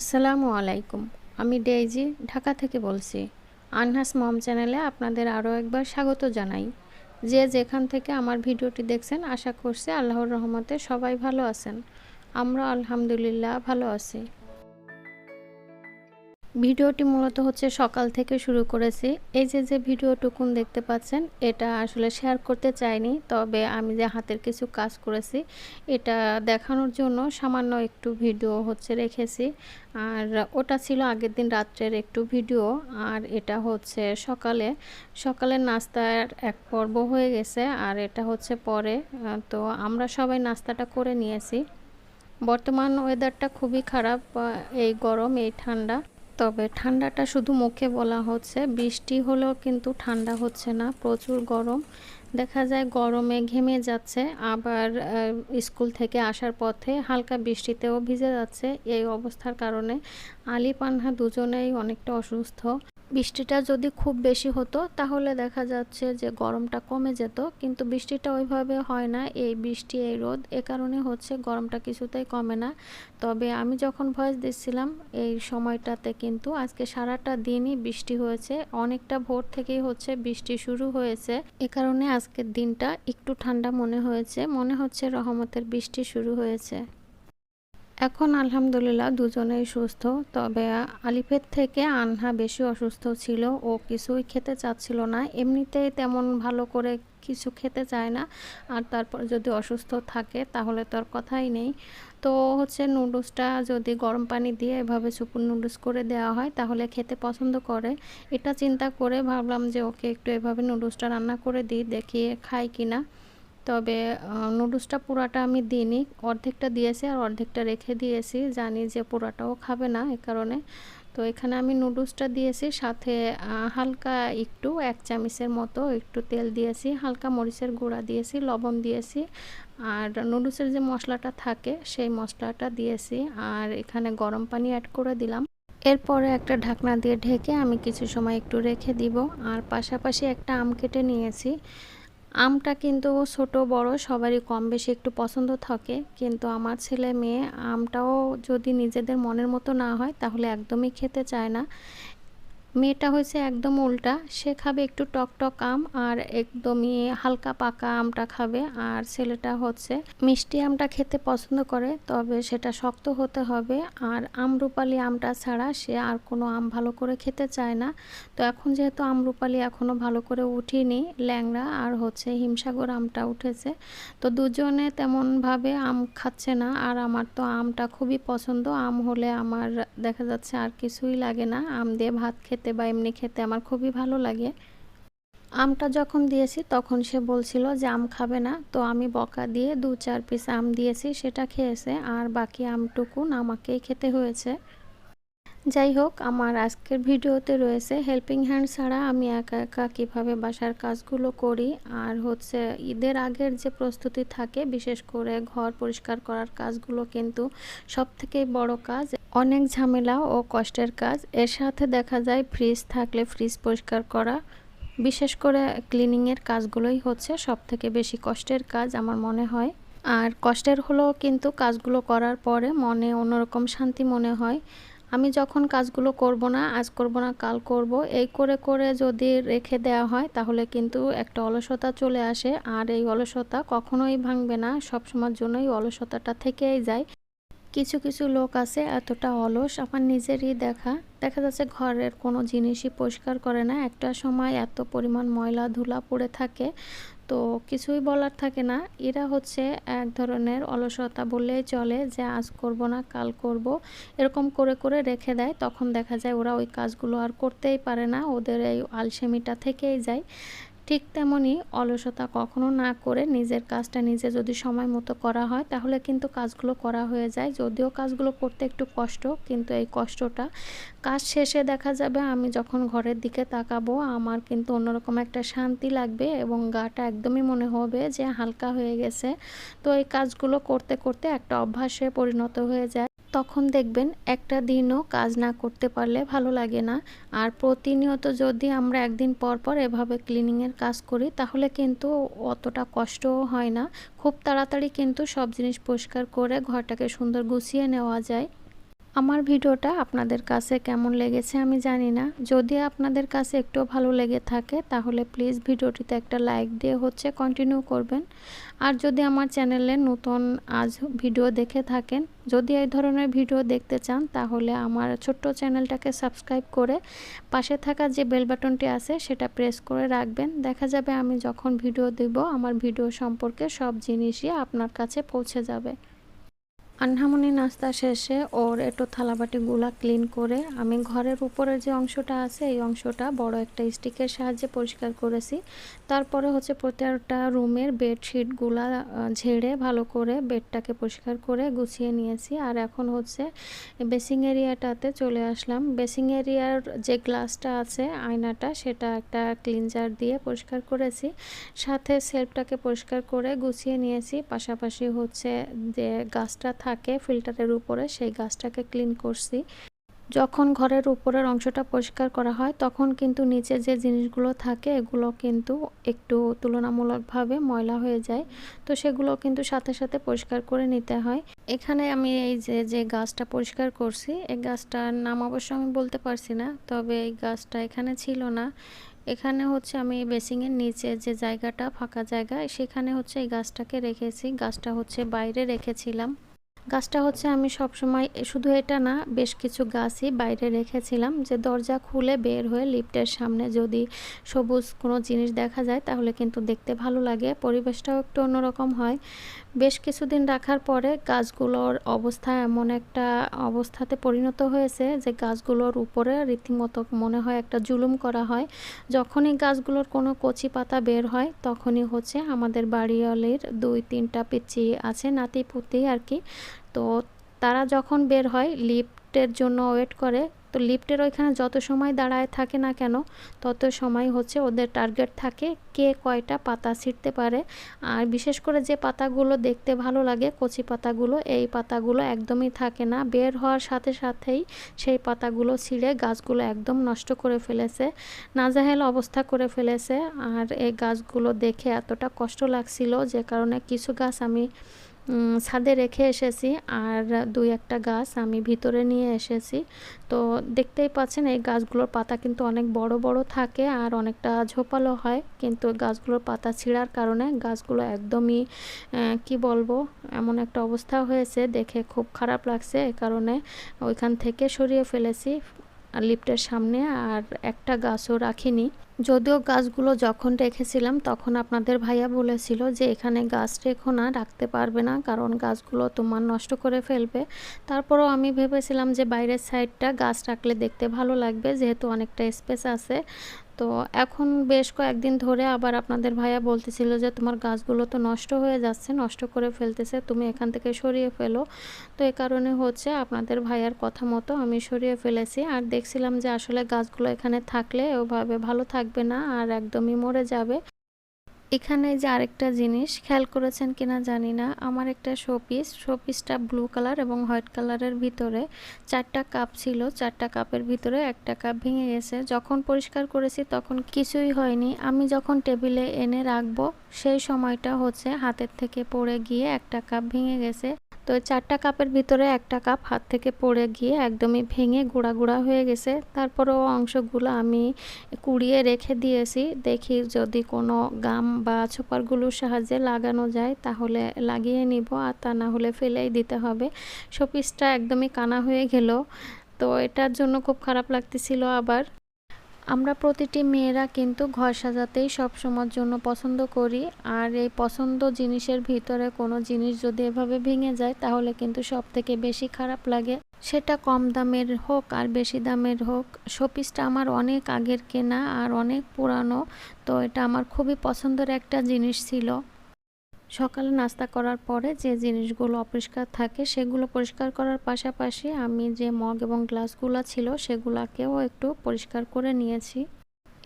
আসসালামু আলাইকুম। আমি ডেইজি, ঢাকা থেকে বলছি। আনহাস মম চ্যানেলে আপনাদের আরও একবার স্বাগত জানাই। যে যেখান থেকে আমার ভিডিওটি দেখছেন, আশা করছি আল্লাহর রহমতে সবাই ভালো আছেন। আমরা আলহামদুলিল্লাহ ভালো আছি। ভিডিওটি মূলত হচ্ছে সকাল থেকে শুরু করেছি। এই যে যে ভিডিওটুকুন দেখতে পাচ্ছেন, এটা আসলে শেয়ার করতে চাইনি, তবে আমি যে হাতের কিছু কাজ করেছি, এটা দেখানোর জন্য সামান্য একটু ভিডিও হচ্ছে রেখেছি। আর ওটা ছিল আগের দিন রাত্রের একটু ভিডিও, আর এটা হচ্ছে সকালে। সকালের নাস্তার এক পর্ব হয়ে গেছে, আর এটা হচ্ছে পরে। তো আমরা সবাই নাস্তাটা করে নিয়েছি। বর্তমান ওয়েদারটা খুবই খারাপ এই গরম, এই ঠান্ডা। তবে ঠান্ডাটা শুধু মুখে বলা হচ্ছে, বৃষ্টি হলেও কিন্তু ঠান্ডা হচ্ছে না, প্রচুর গরম। দেখা যায় গরমে ঘেমে যাচ্ছে, আবার স্কুল থেকে আসার পথে হালকা বৃষ্টিতেও ভিজে যাচ্ছে। এই অবস্থার কারণে আলি পানহা দুজনেই অনেকটা অসুস্থ। বৃষ্টিটা যদি খুব বেশি হতো, তাহলে দেখা যাচ্ছে যে গরমটা কমে যেত। কিন্তু বৃষ্টিটা ওইভাবে হয় না। এই বৃষ্টি, এই রোদ, এ কারণে হচ্ছে গরমটা কিছুতেই কমে না। তবে আমি যখন ভয়েস দিচ্ছিলাম, এই সময়টাতে কিন্তু আজকে সারাটা দিনই বৃষ্টি হয়েছে। অনেকটা ভোর থেকেই হচ্ছে বৃষ্টি শুরু হয়েছে। এ কারণে আজকের দিনটা একটু ঠান্ডা মনে হয়েছে। মনে হচ্ছে রহমতের বৃষ্টি শুরু হয়েছে। এখন আলহামদুলিল্লাহ দুজনেই সুস্থ। তবে আলিফের থেকে আনহা বেশি অসুস্থ ছিল ও কিছুই খেতে চাচ্ছিল না। এমনিতেই তেমন ভালো করে কিছু খেতে চায় না। আর তারপর যদি অসুস্থ থাকে তাহলে তো আর কথাই নেই। তো হচ্ছে নুডলসটা যদি গরম পানি দিয়ে এভাবে সুপুর নুডলস করে দেওয়া হয় তাহলে খেতে পছন্দ করে। এটা চিন্তা করে ভাবলাম যে ওকে একটু এভাবে নুডলসটা রান্না করে দিই, দেখিয়ে খাই কিনা। তবে নুডলসটা পুরাটা আমি দিইনি। অর্ধেকটা দিয়েছি আর অর্ধেকটা রেখে দিয়েছি। জানি যে পুরাটাও খাবে না এ কারণে। তো এখানে আমি নুডলসটা দিয়েছি, সাথে হালকা একটু এক চামচের মতো একটু তেল দিয়েছি, হালকা মরিচের গুঁড়া দিয়েছি, লবণ দিয়েছি। আর নুডলসের যে মশলাটা থাকে, সেই মশলাটা দিয়েছি। আর এখানে গরম পানি অ্যাড করে দিলাম। এরপরে একটা ঢাকনা দিয়ে ঢেকে আমি কিছু সময় একটু রেখে দিব। আর পাশাপাশি একটা আম কেটে নিয়েছি। আমটা কিন্তু ছোট, বড়, সবারই কম বেশি একটু পছন্দ থাকে। কিন্তু আমার ছেলে মেয়ে আমটাও যদি নিজেদের মনের মতো না হয়, তাহলে একদমই খেতে চায় না। মেয়েটা হয়েছে একদম উল্টা। সে খাবে একটু টক টক আম আর একদমই হালকা পাকা আমটা খাবে। আর ছেলেটা হচ্ছে মিষ্টি আমটা খেতে পছন্দ করে, তবে সেটা শক্ত হতে হবে। আর আমরুপালি আমটা ছাড়া সে আর কোনো আম ভালো করে খেতে চায় না। তো এখন যেহেতু আমরুপালি এখনও ভালো করে উঠিনি ল্যাংড়া আর হচ্ছে হিমসাগর আমটা উঠেছে, তো দুজনে তেমনভাবে আম খাচ্ছে না। আর আমার তো আমটা খুবই পছন্দ। আম হলে আমার দেখা যাচ্ছে আর কিছুই লাগে না। আম দিয়ে ভাত খেতে খেতে বা এমনি খেতে আমার খুবই ভালো লাগে। আমটা যখন দিয়েছি তখন সে বলছিল যে আম খাবে না, তো আমি বকা দিয়ে দু চার পিস আম দিয়েছি, সেটা খেয়েছে। আর বাকি আমটুকুন আমাকেই খেতে হয়েছে। যাই হোক, আমার আজকের ভিডিওতে রয়েছে হেল্পিং হ্যান্ড ছাড়া আমি একা একা কীভাবে বাসার কাজগুলো করি। আর হচ্ছে ঈদের আগের যে প্রস্তুতি থাকে, বিশেষ করে ঘর পরিষ্কার করার কাজগুলো কিন্তু সব থেকে বড় কাজ। অনেক ঝামেলা ও কষ্টের কাজ। এর সাথে দেখা যায় ফ্রিজ থাকলে ফ্রিজ পরিষ্কার করা। বিশেষ করে ক্লিনিংয়ের কাজগুলোই হচ্ছে সব থেকে বেশি কষ্টের কাজ আমার মনে হয়। আর কষ্টের হলেও কিন্তু কাজগুলো করার পরে মনে অন্যরকম শান্তি মনে হয়। আমি যখন কাজগুলো করব না, আজ করব না, কাল করব, এই করে করে যদি রেখে দেওয়া হয়, তাহলে কিন্তু একটা অলসতা চলে আসে। আর এই অলসতা কখনোই ভাঙবে না, সবসময়ের জন্যই অলসতাটা থেকেই যায়। কিছু কিছু লোক আছে এতটা অলস, আমার নিজেরই দেখা। দেখা যাচ্ছে ঘরের কোনো জিনিসই পরিষ্কার করে না। একটা সময় এত পরিমাণ ময়লা ধুলা পড়ে থাকে তো কিছুই বলার থাকে না। এরা হচ্ছে এক ধরনের অলসতা বললেই চলে যে, আজ করব না, কাল করব। এরকম করে করে রেখে দেয়। তখন দেখা যায় ওরা ওই কাজগুলো আর করতেই পারে না। ওদের এই আলসেমিটা থেকেই যায়। ঠিক তেমনই অলসতা কখনো না করে নিজের কাজটা নিজে যদি সময় মতো করা হয়, তাহলে কিন্তু কাজগুলো করা হয়ে যায়। যদিও কাজগুলো করতে একটু কষ্ট, কিন্তু এই কষ্টটা কাজ শেষে দেখা যাবে আমি যখন ঘরের দিকে তাকাবো, আমার কিন্তু অন্যরকম একটা শান্তি লাগবে এবং গাটা একদমই মনে হবে যে হালকা হয়ে গেছে। তো এই কাজগুলো করতে করতে একটা অভ্যাসে পরিণত হয়ে যায়। তখন দেখবেন একটা দিনও কাজ না করতে পারলে ভালো লাগে না। আর প্রতিনিয়ত যদি আমরা একদিন পর পর এভাবে ক্লিনিংয়ের কাজ করি, তাহলে কিন্তু অতটা কষ্টও হয় না। খুব তাড়াতাড়ি কিন্তু সব জিনিস পরিষ্কার করে ঘরটাকে সুন্দর গুছিয়ে নেওয়া যায়। আমার ভিডিওটা আপনাদের কাছে কেমন লেগেছে আমি জানি না। যদি আপনাদের কাছে একটু ভালো লেগে থাকে, তাহলে প্লিজ ভিডিওটিতে একটা লাইক দিয়ে হচ্ছে কন্টিনিউ করবেন। আর যদি আমার চ্যানেলে নতুন আজ ভিডিও দেখে থাকেন, যদি এই ধরনের ভিডিও দেখতে চান, তাহলে আমার ছোট্ট চ্যানেলটাকে সাবস্ক্রাইব করে পাশে থাকা যে বেল বাটনটি আছে, সেটা প্রেস করে রাখবেন। দেখা যাবে আমি যখন ভিডিও দেব, আমার ভিডিও সম্পর্কে সব জিনিসই আপনার কাছে পৌঁছে যাবে। আন্নামনি নাস্তা শেষে ওর একটু থালাবাটিগুলা ক্লিন করে আমি ঘরের উপরের যে অংশটা আছে, এই অংশটা বড় একটা স্টিকের সাহায্যে পরিষ্কার করেছি। তারপরে হচ্ছে প্রত্যেকটা রুমের বেডশিটগুলা ঝেড়ে ভালো করে বেডটাকে পরিষ্কার করে গুছিয়ে নিয়েছি। আর এখন হচ্ছে বেসিং এরিয়াটাতে চলে আসলাম। বেসিং এরিয়ার যে গ্লাসটা আছে, আয়নাটা, সেটা একটা ক্লিনজার দিয়ে পরিষ্কার করেছি। সাথে সেলফটাকে পরিষ্কার করে গুছিয়ে নিয়েছি। পাশাপাশি হচ্ছে যে গাছটা থাকে ফিল্টারের উপরে, সেই গাছটাকে ক্লিন করছি। যখন ঘরের উপরের অংশটা পরিষ্কার করা হয়, তখন কিন্তু নিচে যে জিনিসগুলো থাকে, এগুলো কিন্তু একটু তুলনামূলকভাবে ময়লা হয়ে যায়। তো সেগুলো কিন্তু সাথে সাথে পরিষ্কার করে নিতে হয়। এখানে আমি এই যে যে গাছটা পরিষ্কার করছি, এই গাছটার নাম অবশ্য আমি বলতে পারছি না, তবে এই গাছটা এখানে ছিল না। এখানে হচ্ছে আমি বেসিংয়ের নিচে যে জায়গাটা ফাঁকা জায়গা, সেখানে হচ্ছে এই গাছটাকে রেখেছি। গাছটা হচ্ছে বাইরে রেখেছিলাম। গাছটা হচ্ছে আমি সব সময় শুধু এটা না, বেশ কিছু গাছই বাইরে রেখেছিলাম যে দরজা খুলে বের হয়ে লিফটের সামনে যদি সবুজ কোনো জিনিস দেখা যায় তাহলে কিন্তু দেখতে ভালো লাগে, পরিবেশটাও একটু অন্যরকম হয়। বেশ কিছুদিন রাখার পরে গাছগুলোর অবস্থা এমন একটা অবস্থাতে পরিণত হয়েছে যে গাছগুলোর উপরে রীতিমতো মনে হয় একটা জুলুম করা হয়। যখনই গাছগুলোর কোনো কচি পাতা বের হয় তখনই হচ্ছে আমাদের বাড়িওয়ালির দুই তিনটা পিচ্ছি আছে নাতি পুতি আর কি। তো তারা যখন বের হয় লিফটের জন্য ওয়েট করে, তো লিফটের ওইখানে যত সময় দাঁড়ায় থাকে না কেন, তত সময় হচ্ছে ওদের টার্গেট থাকে কে কয়টা পাতা ছিঁড়তে পারে। আর বিশেষ করে যে পাতাগুলো দেখতে ভালো লাগে, কচি পাতাগুলো, এই পাতাগুলো একদমই থাকে না। বের হওয়ার সাথে সাথেই সেই পাতাগুলো ছিঁড়ে গাছগুলো একদম নষ্ট করে ফেলেছে, নাজাহেল অবস্থা করে ফেলেছে। আর এই গাছগুলো দেখে এতটা কষ্ট লাগছিল যে কারণে কিছু গাছ আমি ছাদে রেখে এসেছি আর দুই একটা গাছ আমি ভিতরে নিয়ে এসেছি। তো দেখতেই পাচ্ছেন এই গাছগুলোর পাতা কিন্তু অনেক বড় বড় থাকে আর অনেকটা ঝোপালো হয়। কিন্তু গাছগুলোর পাতা ছিঁড়ার কারণে গাছগুলো একদমই কি বলব, এমন একটা অবস্থা হয়েছে। দেখে খুব খারাপ লাগছে এ কারণে ওইখান থেকে সরিয়ে ফেলেছি লিফটের সামনে আর একটা গাছও রাখিনি। যদিও গাছগুলো যখন রেখেছিলাম, তখন আপনাদের ভাইয়া বলেছিল যে এখানে গাছ রেখো না, রাখতে পারবে না, কারণ গাছগুলো তোমার নষ্ট করে ফেলবে। তারপরও আমি ভেবেছিলাম যে বাইরের সাইডটা গাছ রাখলে দেখতে ভালো লাগবে, যেহেতু অনেকটা স্পেস আছে। তো এখন বেশ কয়েকদিন ধরে আবার আপনাদের ভাইয়া বলতেছিল যে তোমার গাছগুলো তো নষ্ট হয়ে যাচ্ছে, নষ্ট করে ফেলতেছে, তুমি এখান থেকে সরিয়ে ফেলো। তো এ কারণে হচ্ছে আপনাদের ভাইয়ার কথা মতো আমি সরিয়ে ফেলেছি। আর দেখছিলাম যে আসলে গাছগুলো এখানে থাকলে ওভাবে ভালো থাকবে না আর একদমই মরে যাবে। এখানে যে আরেকটা জিনিস, খেয়াল করেছেন কিনা জানি না, আমার একটা শোপিস, শোপিসটা ব্লু কালার এবং হোয়াইট কালারের ভিতরে চারটা কাপ ছিল, চারটা কাপের ভিতরে একটা কাপ ভেঙে গেছে। যখন পরিষ্কার করেছি তখন কিছুই হয়নি। আমি যখন টেবিলে এনে রাখব, সেই সময়টা হচ্ছে হাতের থেকে পড়ে গিয়ে একটা কাপ ভেঙে গেছে। তো চারটা কাপের ভিতরে একটা কাপ হাত থেকে পড়ে গিয়ে একদমই ভেঙে গুঁড়া গুঁড়া হয়ে গেছে। তারপরেও অংশগুলো আমি কুড়িয়ে রেখে দিয়েছি। দেখি যদি কোনো গাম বা ছোপারগুলোর সাহায্যে লাগানো যায় তাহলে লাগিয়ে নিব, আর তা না হলে ফেলেই দিতে হবে। শোপিসটা একদমই কানা হয়ে গেল। তো এটার জন্য খুব খারাপ লাগতেছিল আবার। আমরা প্রতিটি মেয়েরা কিন্তু ঘর সাজাতেই সব সময়ের জন্য পছন্দ করি, আর এই পছন্দ জিনিসের ভিতরে কোনো জিনিস যদি এভাবে ভেঙে যায়, তাহলে কিন্তু সব থেকে বেশি খারাপ লাগে। সেটা কম দামের হোক আর বেশি দামের হোক, শোপিসটা আমার অনেক আগের কেনা আর অনেক পুরানো, তো এটা আমার খুবই পছন্দের একটা জিনিস ছিল। সকালে নাস্তা করার পরে যে জিনিসগুলো অপরিষ্কার থাকে সেগুলো পরিষ্কার করার পাশাপাশি আমি যে মগ এবং গ্লাসগুলো ছিল সেগুলাকেও একটু পরিষ্কার করে নিয়েছি।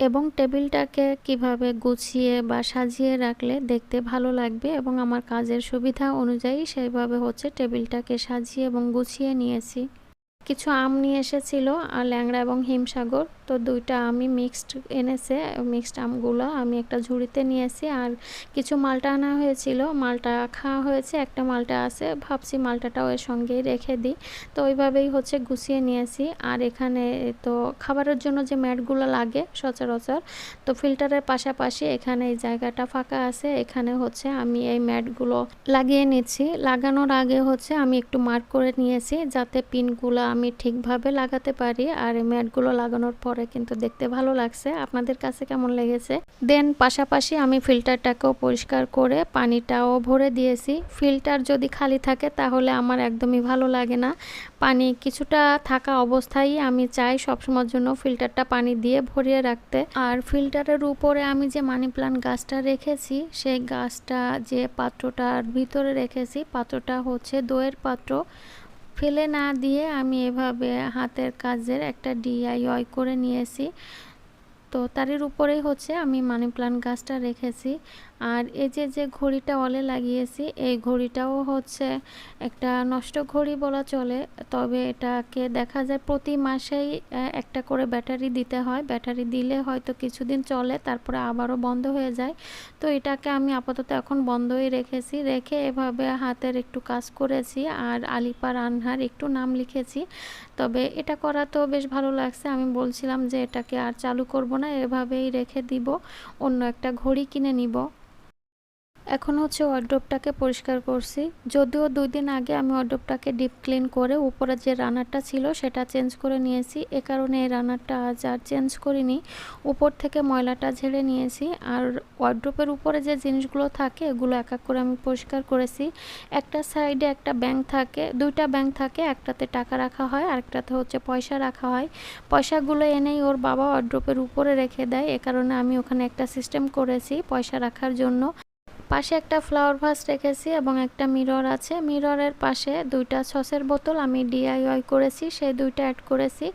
এবং টেবিলটাকে কীভাবে গুছিয়ে বা সাজিয়ে রাখলে দেখতে ভালো লাগবে এবং আমার কাজের সুবিধা অনুযায়ী সেইভাবে হচ্ছে টেবিলটাকে সাজিয়ে এবং গুছিয়ে নিয়েছি। কিছু আম নিয়ে এসেছিল আর ল্যাংড়া এবং হিমসাগর। তো দুইটা আমি মিক্সড এনেছে মিক্সড আমগুলো আমি একটা ঝুড়িতে নিয়েছি আর কিছু মালটা আনা হয়েছিল, মালটা খাওয়া হয়েছে, একটা মালটা আছে, ভাবছি মালটাটাও এর সঙ্গেই রেখে দিই। তো ওইভাবেই হচ্ছে গুছিয়ে নিয়েছি আর এখানে তো খাবারের জন্য যে ম্যাটগুলো লাগে সচরাচর, তো ফিল্টারের পাশাপাশি এখানে এই জায়গাটা ফাঁকা আছে, এখানে হচ্ছে আমি এই ম্যাটগুলো লাগিয়ে নিচ্ছি। লাগানোর আগে হচ্ছে আমি একটু মার্ক করে নিয়েছি যাতে পিনগুলো আমি ঠিকভাবে লাগাতে পারি। আর এই ম্যাটগুলো লাগানোর পরে কিন্তু দেখতে ভালো লাগছে। আপনাদের কাছে কেমন লেগেছে? দেন, পাশাপাশি আমি ফিল্টারটাকেও পরিষ্কার করে পানিটাও ভরে দিয়েছি। ফিল্টার যদি খালি থাকে তাহলে আমার একদমই ভালো লাগে না। পানি কিছুটা থাকা অবস্থায় আমি চাই সবসময়ের জন্য ফিল্টারটা পানি দিয়ে ভরিয়ে রাখতে। আর ফিল্টারের উপরে আমি যে মানি প্লান্ট গাছটা রেখেছি, সেই গাছটা যে পাত্রটার ভিতরে রেখেছি, পাত্রটা হচ্ছে দইয়ের পাত্র। ফেলে না দিয়ে আমি এভাবে হাতের কাজের একটা ডিআইওয়াই করে নিয়েছি। তো তারের উপরেই হচ্ছে আমি মানি প্লান্ট গাছটা রেখেছি। আর এই যে যে ঘড়িটা অলে লাগিয়েছি, এই ঘড়িটাও হচ্ছে একটা নষ্ট ঘড়ি বলা চলে। তবে এটাকে দেখা যায় প্রতি মাসেই একটা করে ব্যাটারি দিতে হয়। ব্যাটারি দিলে হয়তো কিছুদিন চলে, তারপরে আবারও বন্ধ হয়ে যায়। তো এটাকে আমি আপাতত এখন বন্ধই রেখেছি। রেখে এভাবে হাতের একটু কাজ করেছি। আর আলিপার আনহার একটু নাম লিখেছি। তবে এটা করা তো বেশ ভালো লাগছে। আমি বলছিলাম যে এটাকে আর চালু করব না, এভাবেই রেখে দিব, অন্য একটা ঘড়ি কিনে নিব। এখন হচ্ছে ওয়ার্ড্রোপটাকে পরিষ্কার করছি। যদিও দুই দিন আগে আমি ওয়ার্ড্রোপটাকে ডিপ ক্লিন করে উপরে যে রানারটা ছিল সেটা চেঞ্জ করে নিয়েছি। এ কারণে এই রানারটা আজ আর চেঞ্জ করিনি। উপর থেকে ময়লাটা ঝেড়ে নিয়েছি। আর ওয়ার্ড্রোপের উপরে যে জিনিসগুলো থাকে, এগুলো এক এক করে আমি পরিষ্কার করেছি। একটা সাইডে একটা ব্যাংক থাকে, দুইটা ব্যাংক থাকে, একটাতে টাকা রাখা হয়, আরেকটাতে হচ্ছে পয়সা রাখা হয়। পয়সাগুলো এনেই ওর বাবা ওয়ার্ড্রোপের উপরে রেখে দেয়। এ কারণে আমি ওখানে একটা সিস্টেম করেছি পয়সা রাখার জন্য। পাশে একটা ফ্লাওয়ার ভাস রেখেছি এবং একটা মিরর আছে। মিররের পাশে দুইটা সসের বোতল আমি ডিআইওয়াই করেছি, সেই দুইটা অ্যাড করেছি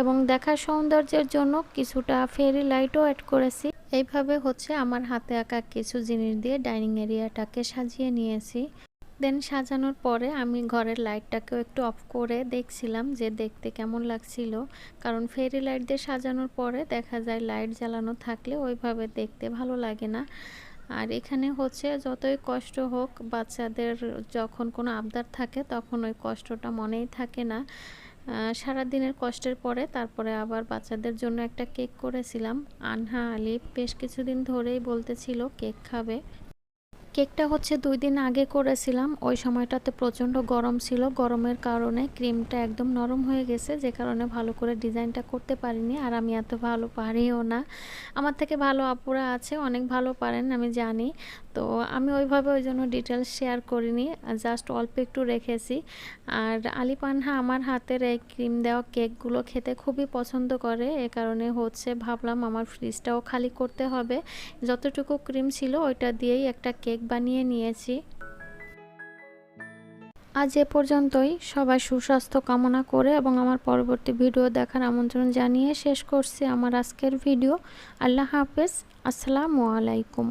এবং দেখার সৌন্দর্যের জন্য কিছুটা ফেরি লাইটও অ্যাড করেছি। এইভাবে হচ্ছে আমার হাতে আঁকা কিছু জিনিস দিয়ে ডাইনিং এরিয়াটাকে সাজিয়ে নিয়েছি। দেন সাজানোর পরে আমি ঘরের লাইটটাকেও একটু অফ করে দেখছিলাম যে দেখতে কেমন লাগছিল। কারণ ফেরি লাইট দিয়ে সাজানোর পরে দেখা যায় লাইট জ্বালানো থাকলে ওইভাবে দেখতে ভালো লাগে না। আর এখানে হচ্ছে যতই কষ্ট হোক, বাচ্চাদের যখন কোনো আবদার থাকে, তখন ওই কষ্টটা মনেই থাকে না। সারা দিনের কষ্টের পরে তারপরে আবার বাচ্চাদের জন্য একটা কেক করেছিলাম। আনহা আলিফ বেশ কিছুদিন ধরেই বলতেছিল, কেক খাবে। কেকটা হচ্ছে দুই দিন আগে করেছিলাম। ওই সময়টাতে প্রচণ্ড গরম ছিল। গরমের কারণে ক্রিমটা একদম নরম হয়ে গেছে, যে কারণে ভালো করে ডিজাইনটা করতে পারিনি। আর আমি এত ভালো পারিও না। আমার থেকে ভালো আপুরা আছে, অনেক ভালো পারেন, আমি জানি। তো আমি ওইভাবে ওই জন্য ডিটেলস শেয়ার করিনি জাস্ট অল্প একটু রেখেছি। আর আলি পানহা আমার হাতের এই ক্রিম দেওয়া কেকগুলো খেতে খুবই পছন্দ করে। এ কারণে হচ্ছে ভাবলাম আমার ফ্রিজটাও খালি করতে হবে। যতটুকু ক্রিম ছিল ওইটা দিয়েই একটা কেক বানিয়ে নিয়েছি। আজ এ পর্যন্তই। সবাই সুস্বাস্থ্য কামনা করে এবং আমার পরবর্তী ভিডিও দেখার আমন্ত্রণ জানিয়ে শেষ করছি আমার আজকের ভিডিও। আল্লাহ হাফেজ। আসসালামু আলাইকুম।